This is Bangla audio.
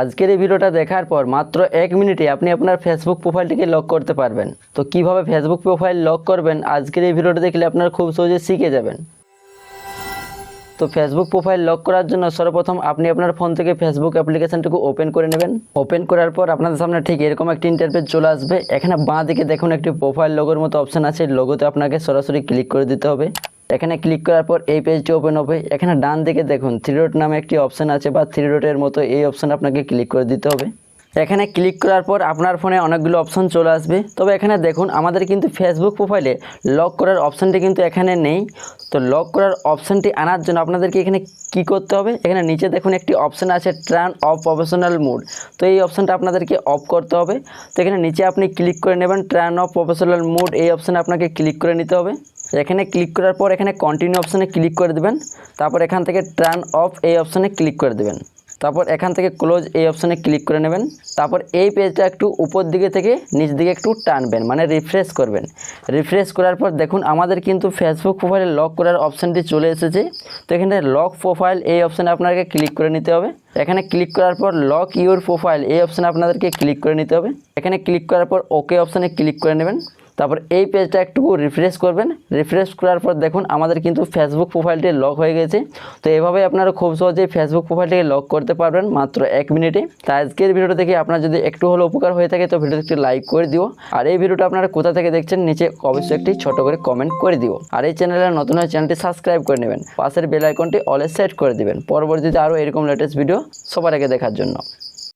আজকের এই ভিডিওটা দেখার পর মাত্র এক মিনিটে আপনি আপনার ফেসবুক প্রোফাইলটিকে লক করতে পারবেন। তো কীভাবে ফেসবুক প্রোফাইল লক করবেন? আজকের এই ভিডিওটা দেখলে আপনারা খুব সহজে শিখে যাবেন। তো ফেসবুক প্রোফাইল লক করার জন্য সর্বপ্রথম আপনি আপনার ফোন থেকে ফেসবুক অ্যাপ্লিকেশনটুকু ওপেন করে নেবেন। ওপেন করার পর আপনাদের সামনে ঠিক এরকম একটি ইন্টারফেস চলে আসবে। এখানে বাঁ দিকে দেখুন একটি প্রোফাইল লোগোর মতো অপশন আছে। লোগোতে আপনাকে সরাসরি ক্লিক করে দিতে হবে। এখানে ক্লিক করার পর এই পেজটি ওপেন হবে। এখানে ডান দিকে দেখুন থ্রি ডট নামে একটি অপশান আছে বা থ্রি ডটের মতো এই অপশান আপনাকে ক্লিক করে দিতে হবে। এখানে ক্লিক করার পর আপনার ফোনে অনেকগুলো অপশন চলে আসবে। তবে এখানে দেখুন, আমাদের কিন্তু ফেসবুক প্রোফাইলে লক করার অপশানটি কিন্তু এখানে নেই। তো লক করার অপশানটি আনার জন্য আপনাদেরকে এখানে কি করতে হবে? এখানে নিচে দেখুন একটি অপশান আছে ট্রান অফ প্রফেশনাল মুড তো এই অপশানটা আপনাদেরকে অফ করতে হবে। তো এখানে নিচে আপনি ক্লিক করে নেবেন ট্রান অফ প্রফেশনাল মুড এই অপশানে আপনাকে ক্লিক করে নিতে হবে। এখানে ক্লিক করার পর এখানে কন্টিনিউ অপশানে ক্লিক করে দেবেন। তারপর এখান থেকে টার্ন অফ এই অপশানে ক্লিক করে দেবেন। তারপর এখান থেকে ক্লোজ এই অপশানে ক্লিক করে নেবেন। তারপর এই পেজটা একটু উপর দিকে থেকে নিচ দিকে একটু টানবেন মানে রিফ্রেশ করবেন। রিফ্রেশ করার পর দেখুন, আমাদের কিন্তু ফেসবুক প্রোফাইলে লক করার অপশানটি চলে এসেছে। তো এখানে লক প্রোফাইল এই অপশানে আপনাকে ক্লিক করে নিতে হবে। এখানে ক্লিক করার পর লক ইউর প্রোফাইল এই অপশানে আপনাদেরকে ক্লিক করে নিতে হবে। এখানে ক্লিক করার পর ওকে অপশানে ক্লিক করে নেবেন। তারপর এই পেজটা একটু রিফ্রেশ করবেন। রিফ্রেশ করার পর দেখুন, আমাদের কিন্তু ফেসবুক প্রোফাইলটি লক হয়ে গেছে। তো এভাবে আপনারা খুব সহজেই ফেসবুক প্রোফাইলটিকে লক করতে পারবেন মাত্র এক মিনিটে। তাই আজকের ভিডিওটা দেখে আপনার যদি একটু হলো উপকার হয়ে থাকে, তো ভিডিওতে একটি লাইক করে দিও। আর এই ভিডিওটা আপনারা কোথা থেকে দেখছেন, নিচে অবশ্যই একটি ছোট করে কমেন্ট করে দিও। আর এই চ্যানেলে নতুন হয়ে চ্যানেলটি সাবস্ক্রাইব করে নেবেন। পাশের বেল আইকনটি অলে সেট করে দিবেন। পরবর্তীতে আরও এরকম লেটেস্ট ভিডিও সবার আগে দেখার জন্য।